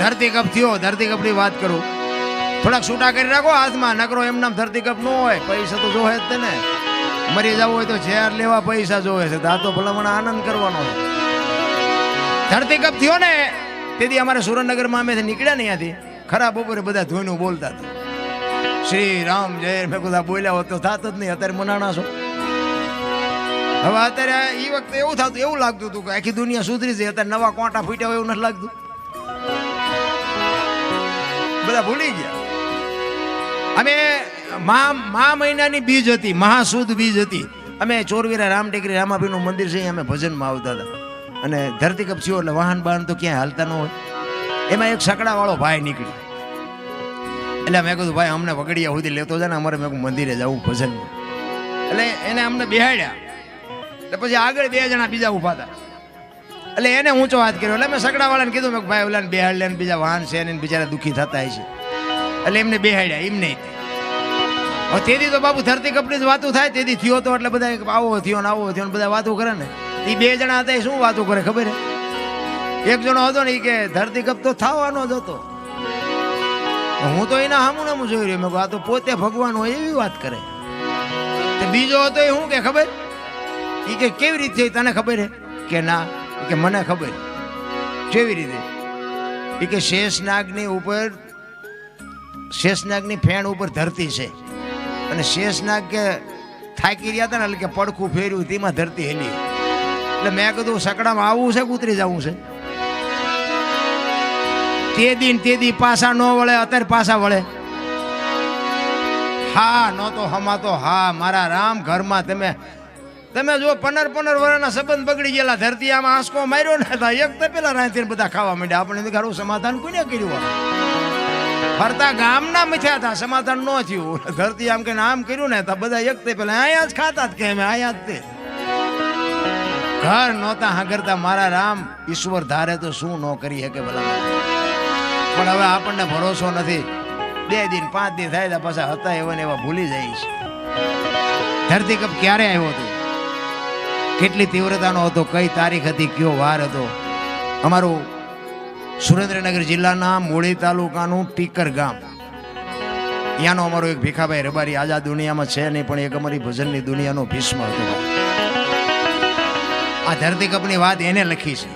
ધરતી કપ થયો, ધરતી કપની વાત કરું. થોડાક છૂટા કરી રાખો હાથમાં, નકરો એમ નામ ધરતી કપ ન હોય, પૈસા તો જોવે જ ને મરી જવું હોય તો ઝેર લેવા પૈસા જોવે છે, તો ભલામણ આનંદ કરવાનો ધરતી કપ થયો ને, તેથી અમારે સુરેન્દ્રનગરમાં અમે નીકળ્યા ને અહીંયાથી ખરા બપોરે બધા ધોઈનું બોલતા હતા. શ્રી રામ જય, મેં બધા બોલ્યા હોત તો થાત જ નહીં, અત્યારે મનાણા છો. હવે અત્યારે એ વખતે એવું થતું, એવું લાગતું હતું કે આખી દુનિયા સુધરી છે, અત્યારે નવા કોટા ફૂટ્યા હોય એવું નથી લાગતું. બધા ભૂલી ગયા. અમે મા મા મહિનાની બીજ હતી મહાસુદ બીજ હતી. અમે ચોરવીરા રામ ટેકરી રામાભીનું મંદિર છે, અમે ભજનમાં આવતા હતા. અને ધરતી કપસીઓ એટલે વાહન બહાન તો ક્યાંય હાલતા ન હોય. એમાં એક સકડાવાળો ભાઈ નીકળ્યો. એટલે મેં કીધું, ભાઈ, અમને વગડિયા સુધી લેતો જાય ને, અમારે મેં મંદિરે જવું ભજનમાં. એટલે એને અમને બેહાડ્યા. એટલે પછી આગળ બે જણા બીજા ઊભા હતા. એટલે એને ઊંચો હાથ કર્યો. એટલે મેં સગડાવાળાને કીધું, મેં ભાઈ, ઓલાને બેહાડ લે બીજા વાહન છે ને બિચારા દુઃખી થતા છે એટલે એમને બેહાડ્યા, એમ હવે તેથી તો બાબુ ધરતી કપની જ વાતો થાય, તેથી થયો તો એટલે બધા આવો થયો ને આવો થયો ને બધા વાતો કરે ને. એ બે જણા હતા એ શું વાતો કરે ખબર હે? એક જણો હતો ને એ કે, ધરતી કપ તો થવાનો જ હતો. હું તો એના હામું નામું જોઈ રહ્યો. મેં આ તો પોતે ભગવાન હોય એવી વાત કરે. બીજો હતો એ શું કે ખબર? એ કે, કેવી રીતે તને ખબર હે? કે, ના કે મને ખબર. કેવી રીતે? એ કે શેષનાગની ઉપર, શેષનાગની ફેણ ઉપર ધરતી છે. અને શેષનાગ કે થાકી રહ્યા હતા ને એટલે કે પડખું ફેર્યું, તેમાં ધરતી હેલી. એટલે મેં કીધું, સકડામાં આવવું છે ઉતરી જવું છે? તે દિન તે દી પાછા ન વળે, અત્યારે પાછા વળે. હા, નહોતો તો હમા હા, મારા રામ ઘરમાં તમે તમે જો પંદર પંદર વર્ષના સંબંધ બગડી ગયેલા. ધરતી આમાં આંસકો માર્યો ને હતા. એક તો પેલા રાંચી બધા ખાવા માંડ્યા. આપણે ઘરું સમાધાન કોને કર્યું? ફરતા ગામના મથ્યા હતા. સમાધાન ન થયું. ધરતી આમ કે આમ કર્યું ને હતા. બધા એક તે પેલા અહીંયા જ ખાતા જ કે અમે અહીંયા જ તે. ઘર નહોતા હાગરતા. મારા રામ, ઈશ્વર ધારે તો શું ન કરી શકે ભલા પણ હવે આપણને ભરોસો નથી. બે દિન, પાંચ દિન થાય તો પાછા હતા એવા ને એવા ભૂલી જાય છે ધરતી કપ ક્યારે આવ્યો હતો? કેટલી તીવ્રતાનો હતો, કઈ તારીખ હતી, કયો વાર હતો. અમારું સુરેન્દ્રનગર જિલ્લાના મૂળી તાલુકાનું ટીકર ગામ. ત્યાંનો અમારો એક ભીખાભાઈ રબારી આઝાદ દુનિયામાં છે નહીં, પણ એક અમારી ભજનની દુનિયાનો ભીષ્મ હતો. આ ધરતી કપની વાત એને લખી છે.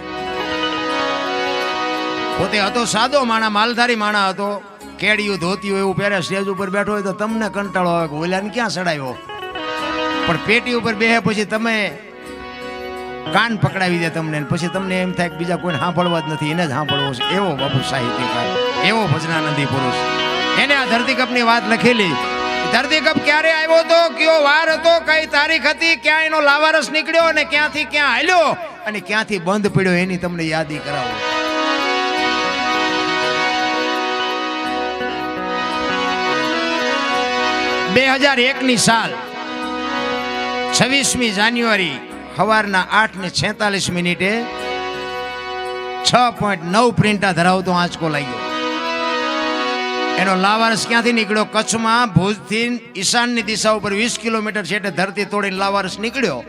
પોતે હતો સાદો માણા, માલધારી માણા હતો. કેડિયું, ધોતિયું એવું પહેરે સ્ટેજ ઉપર બેઠો હોય તો તમને કંટાળો આવે કે ઓલાને ક્યાં સડાયો? પણ પેટી ઉપર બેહે પછી તમે કાન પકડાવી દે તમને પછી તમને એમ થાય બીજા કોઈને સાંભળવા જ નથી, એને જ સાંભળવો છે. એવો બાપુ સાહિત્યકાર, એવો ભજનાનંદી પુરુષ. એને આ ધરતી કપની વાત લખેલી. ધરતી કપ ક્યારે આવ્યો તો? કયો વાર હતો? કઈ તારીખ હતી? ક્યાં એનો લાવારસ નીકળ્યો અને ક્યાંથી ક્યાં હાલ્યો? અને ક્યાંથી બંધ પડ્યો એની તમને યાદી કરાવો. બે હજાર એકની સાલ, છવ્વીસમી જાન્યુઆરી સવારના આઠ ને છેતાલીસ મિનિટે છ પોઈન્ટ નવ પ્રિન્ટા ધરાવતો આંચકો લાગ્યો. એનો લાવારસ ક્યાંથી નીકળ્યો? કચ્છમાં ભુજથી ઈશાનની દિશા ઉપર વીસ કિલોમીટર છે એટલે ધરતી તોડીને લાવારસ નીકળ્યો.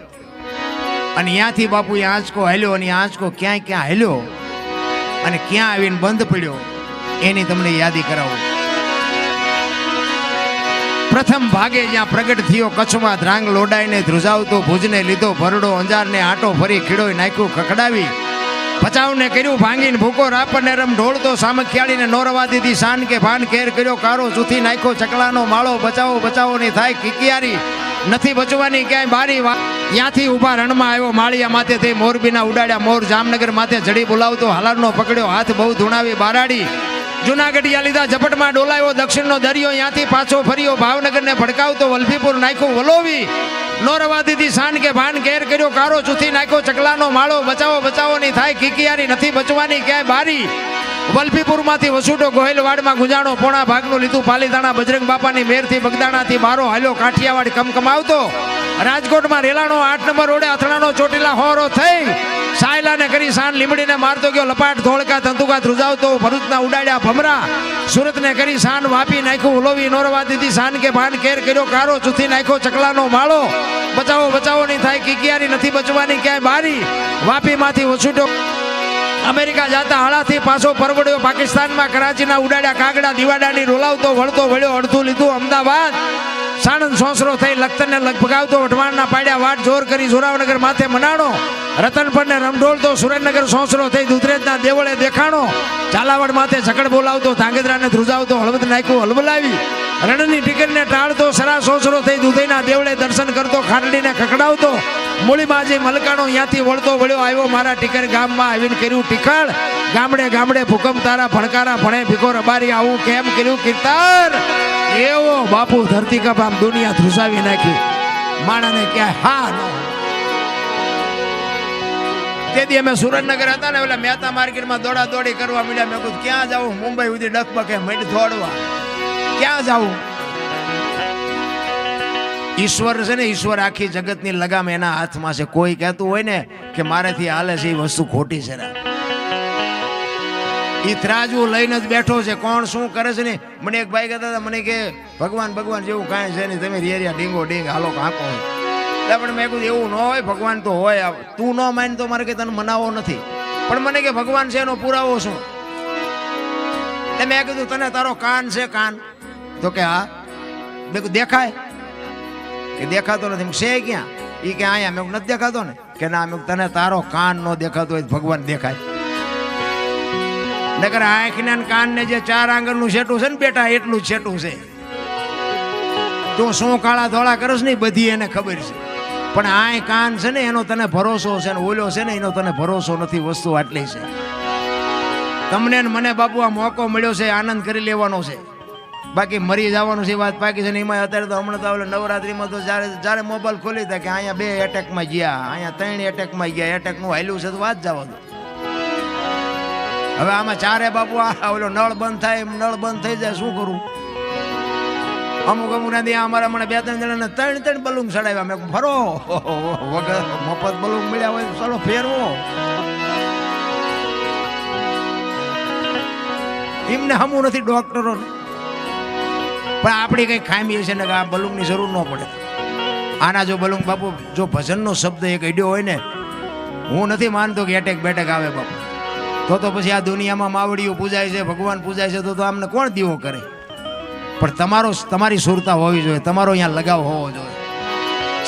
અને ત્યાંથી બાપુ એ આંચકો હાલ્યો અને આંચકો ક્યાંય ક્યાં હાલ્યો અને ક્યાં આવીને બંધ પડ્યો, એની તમને યાદી કરાવું. પ્રથમ ભાગે જ્યાં પ્રગટ થયો કચ્છમાં ધ્રાંગ લોડાઈને ધ્રુજાવતો ભુજને લીધો ભરડો અંજારને આટો ફરી ખીડોય નાખ્યું ખખડાવી. ભચાવને કર્યું ભાંગીને ભૂકો રાપરને રમ ઢોળતો સામખિયાળીને નોરવા દીધી શાન કે ભાન કેર કર્યો કારો ચૂથી નાખ્યો ચકલાનો માળો. બચાવો બચાવો ની થાય કિકિયારી નથી બચવાની ક્યાંય બારી ત્યાંથી ઊભા રણમાં આવ્યો માળિયા માથે થઈ મોરબીના ઉડાડ્યા મોર જામનગર માથે જડી બોલાવતો હાલારનો પકડ્યો હાથ બહુ ધૂણાવી બારાડી. જુનાગઢિયા લીધા, ઝપટમાં ડોલાયો, દક્ષિણનો દરિયો ત્યાંથી પાછો ફર્યો, ભાવનગરને ભડકાવતો વલભીપુર નાખ્યું વલોવી. નોરવા દીધી શાન કે ભાન કેર કર્યો કારો ચૂથી નાખ્યો, ચકલાનો માળો, બચાવો બચાવો, નહીં થાય કિકિયારી નથી બચવાની, ક્યાંય બારી. વલભીપુરમાંથી વસુટો ગોહિલવાડમાં ગુજાણો, પોણા ભાગનું લીધું, પાલીતાણા, બજરંગ બાપાની મેરથી બગદાણાથી બારો હાલ્યો કાઠિયાવાડ કમકમાવતો. રાજકોટમાં રેલાનો આઠ નંબર રોડે અથડાનો ચોટીલા હોરો થઈ. સાયલાને કરી સાન લીમડીને મારતો ગયો, લપાટ, ધોળકા તંતુકા ધ્રુજાવતો, ભરૂચના ઉડાડ્યા ભમરા. સુરતને કરી સાન વાપી નાખ્યું, ઉલોવી નોરવા દીધી સાન કે ભાન કેર કર્યો, કારો ચૂથી નાખ્યો, ચકલાનો માળો. બચાવો બચાવો, નહીં થાય, કિકિયારી નથી બચવાની, ક્યાંય બારી. વાપીમાંથી વસુટો અમેરિકા જાતા હાળાથી પાછો પરવડ્યો, પાકિસ્તાનમાં કરાચીના ઉડાડ્યા કાગડા, દિવાડાની રોલાવતો, વળતો, વળ્યો, અડધું લીધું, અમદાવાદ. સાણંદ સોસરો થઈ લખતરને લગભગાવતો, વઢવાણના પાડ્યા, વાટ જોર કરી, જોરાવનગર માથે મનાણો. રતનપરને રમઢોળતો સુરેન્દ્રનગર સોસરો થઈ દુધરેજના દેવળે દેખાણો. ઝાલાવાડ માથે ઝકડ બોલાવતો, ધાંગધ્રાને ધ્રુજાવતો, હળવદ નાખ્યું હલબલાવી રણની ટીકરને ટાળતો, સરા સોસરો થઈ દુધઈના દેવળે દર્શન કરતો, ખાંડડીને ખકડાવતો મૂળીમાં જે મલકાણો ત્યાંથી વળતો વળ્યો, આવ્યો મારા ટીકર ગામમાં આવીને કર્યું ટીકળ. ગામડે ગામડે ભૂકંપ તારા ભણકારા ભણે ભીખો રબારી, આવું કેમ કર્યું કીર્તન એવો બાપુ ધરતી કપ આમ દુનિયા ધ્રુસાવી નાખી. માણાને ક્યાંય હા ન તેથી અમે સુરેન્દ્રનગર હતા ને એટલે મહેતા માર્કેટમાં દોડા દોડી કરવા મળ્યા મેં કહ્યું ક્યાં જાવું મુંબઈ સુધી ડકબકે મંડ દોડવા. ક્યાં જાવું ઈશ્વર છે ને, ઈશ્વર આખી જગતની લગામ એના હાથમાં છે. કોઈ કહેતું હોય ને કે મારેથી હાલે છે, એ વસ્તુ ખોટી છે ને. એ ત્રાજવું લઈને જ બેઠો છે. કોણ શું કરે છે ને? મને એક ભાઈ કહેતા હતા, મને કે ભગવાન ભગવાન જેવું કાંઈ છે નહીં. તમે રેરિયા ડીંગો ડીંગ, હાલો કાંકો. એટલે પણ મેં કીધું, એવું ન હોય, ભગવાન તો હોય તું ન માન તો મારે કે તને મનાવો નથી. પણ મને કે ભગવાન છે એનો પુરાવો શું? એટલે મેં કીધું, તને તારો કાન છે કાન. તો કે, હા. મેં કીધું, દેખાય? કે દેખાતો નથી. છે ક્યાં? એ કે, અહીંયા. મેં નથી દેખાતો ને? કે, ના. મેં તને તારો કાન ન દેખાતો હોય ભગવાન દેખાય. નકર આંખને ને જે ચાર આંગળનું છેટું છે ને, બેટા, એટલું છેટું છે. તું શું કાળા ધોળા કરશ ને બધી એને ખબર છે. પણ આય કાન છે ને, એનો તને ભરોસો છે ને, ઓલો છે ને, એનો તને ભરોસો નથી વસ્તુ આટલી છે. તમને મને બાપુ આ મોકો મળ્યો છે, આનંદ કરી લેવાનો છે. બાકી મરી જવાનું છે વાત પાકી છે ને એમાં અત્યારે તો હમણાં તો ઓલો નવરાત્રીમાં તો જ્યારે જ્યારે મોબાઈલ ખોલી હતા કે અહીંયા બે એટેકમાં ગયા, અહીંયા ત્રણ એટેકમાં ગયા એટેકનું હાલ્યું છે તો વાત જવા દો હવે આમાં ચારે બાપુ આ ઓલો નળ બંધ થાય, એમ નળ બંધ થઈ જાય, શું કરું? અમુક અમુક ના અમારા મને બે ત્રણ જણાને ત્રણ ત્રણ બલૂન ચડાવ્યા. મેં ફરો. વગર મફત બલૂન મળ્યા હોય ચલો ફેરવો. એમને હમું નથી ડોક્ટરો પણ આપણી કંઈ ખામી છે ને કે આ બલૂનની જરૂર ન પડે. આના જો બલૂન બાપુ, જો ભજનનો શબ્દ એક અડ્યો હોય ને, હું નથી માનતો કે એટેક બેટેક આવે બાપુ. તો તો પછી આ દુનિયામાં માવડીઓ પૂજાય છે, ભગવાન પૂજાય છે, તો તો આમને કોણ દીવો કરે? પણ તમારો તમારી સુરતા હોવી જોઈએ. તમારો અહીંયા લગાવ હોવો જોઈએ.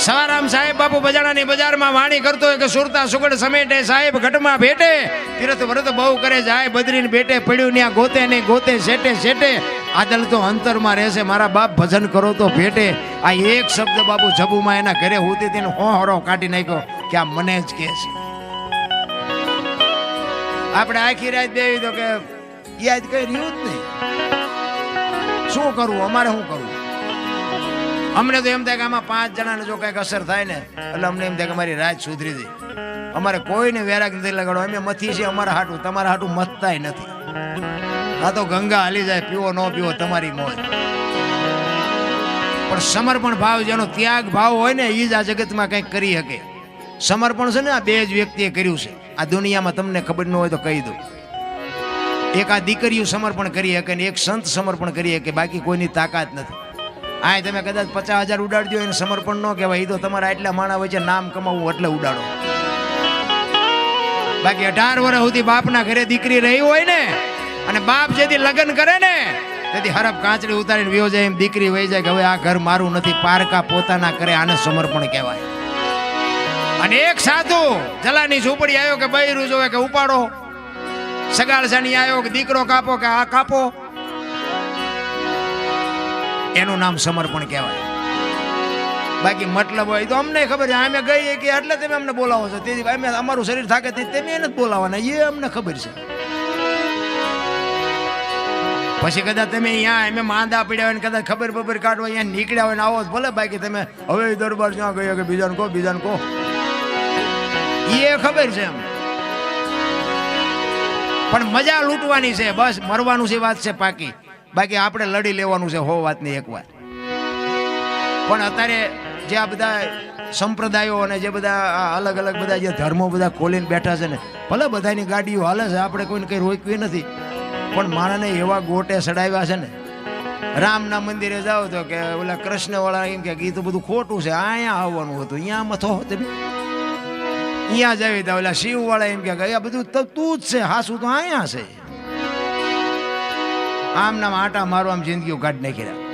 સવારામ સાહેબ બાપુ બજાણાની બજારમાં વાણી કરતો હોય કે સુરતા સુગડ સમેટે, સાહેબ ઘટમાં ભેટે. તીરથ વ્રત બહુ કરે, જાય બદરીને ભેટે, પડ્યું ત્યાં ગોતે નહીં ગોતે, શેટે શેટે. આદલ તો અંતરમાં રહેશે, મારા બાપ ભજન કરો તો ભેટે. આ એક શબ્દ બાપુ જબુમાં એના ઘરે હોતી તેને હો હરો કાઢી નાખ્યો કે આ મને જ કહે છે. આપણે આખી રાત દેવી તો કે યાદ કઈ રહ્યું જ નહીં. શું કરવું અમારે શું કરવું અમને તો એમ થાય કે આમાં પાંચ જણાને જો કંઈક અસર થાય ને, એટલે અમને એમ થાય કે અમારી રાત સુધરી દે અમારે કોઈને વેરાગ નથી લગાડો અમે મથી છે અમારા હાટું, તમારા હાટું મથતાય નથી. આ તો ગંગા હાલી જાય, પીવો ન પીવો તમારી મોજ. પણ સમર્પણ ભાવ જેનો ત્યાગ ભાવ હોય ને એ જ આ જગતમાં કંઈક કરી શકે. સમર્પણ છે ને, આ બે જ વ્યક્તિએ કર્યું છે. આ દુનિયામાં તમને ખબર ન હોય તો કહી દઉં. એક દીકરીઓ સમર્પણ કરી શકે ને એક સંત સમર્પણ કરી શકે બાકી કોઈની તાકાત નથી. આ તમે કદાચ પચાસ હજાર ઉડાડજો એને સમર્પણ ન કહેવાય. એ તો તમારા એટલા માણા વચ્ચે નામ કમાવવું એટલે ઉડાડો. બાકી અઢાર વર્ષ સુધી બાપના ઘરે દીકરી રહી હોય ને, અને બાપ જેથી લગ્ન કરે ને, તેથી હરફ કાંચડી ઉતારીને વ્યો જાય એમ દીકરી વહી જાય કે હવે આ ઘર મારું નથી, પારકા પોતાના કરે, આને સમર્પણ કહેવાય. અને એક સાધુ જલાની ઝૂંપડી આવ્યો કે બૈરું જોવે કે ઉપાડો. સગાળસાની આવ્યો કે દીકરો કાપો કે આ કાપો? એનું નામ સમર્પણ કહેવાય. બાકી મતલબ હોય તો અમને ખબર છે, અમે ગઈએ કે એટલે તમે અમને બોલાવો છો. તેથી અમે અમારું શરીર થાકે તે તમે એને જ બોલાવવાના એ અમને ખબર છે. પછી કદાચ તમે અહીંયા એમ માંદા પડ્યા હોય ને કદાચ ખબર બબર કાઢો અહીંયા નીકળ્યા હોય ને આવો ભલે, બાકી તમે હવે દરબાર જ્યાં ગયો કે બીજાને કહો બીજાને કહો. એ ખબર છે એમ. પણ મજા લૂંટવાની છે, બસ, મરવાનું છે વાત છે પાકી. બાકી આપણે લડી લેવાનું છે, હો વાતની એક વાત. પણ અત્યારે જે આ બધા સંપ્રદાયો અને જે બધા અલગ અલગ બધા જે ધર્મો બધા ખોલીને બેઠા છે ને, ભલે બધાની ગાડીઓ હાલે છે, આપણે કોઈને કંઈ રોકવી નથી. પણ માણસને એવા ગોટે ચડાવ્યા છે ને, રામના મંદિરે જાઓ તો કે ઓલા કૃષ્ણવાળા એમ કે ગીત બધું ખોટું છે અહીંયા આવવાનું હતું, અહીંયા મથો તમે અહીંયા જવી તો ઓલા શિવ વાળા એમ કે આ બધું તો જ છે, હાસું તો અહીંયા છે. આમ નામ આટા મારવા જિંદગીઓ કાઢી નાખી રહ્યા.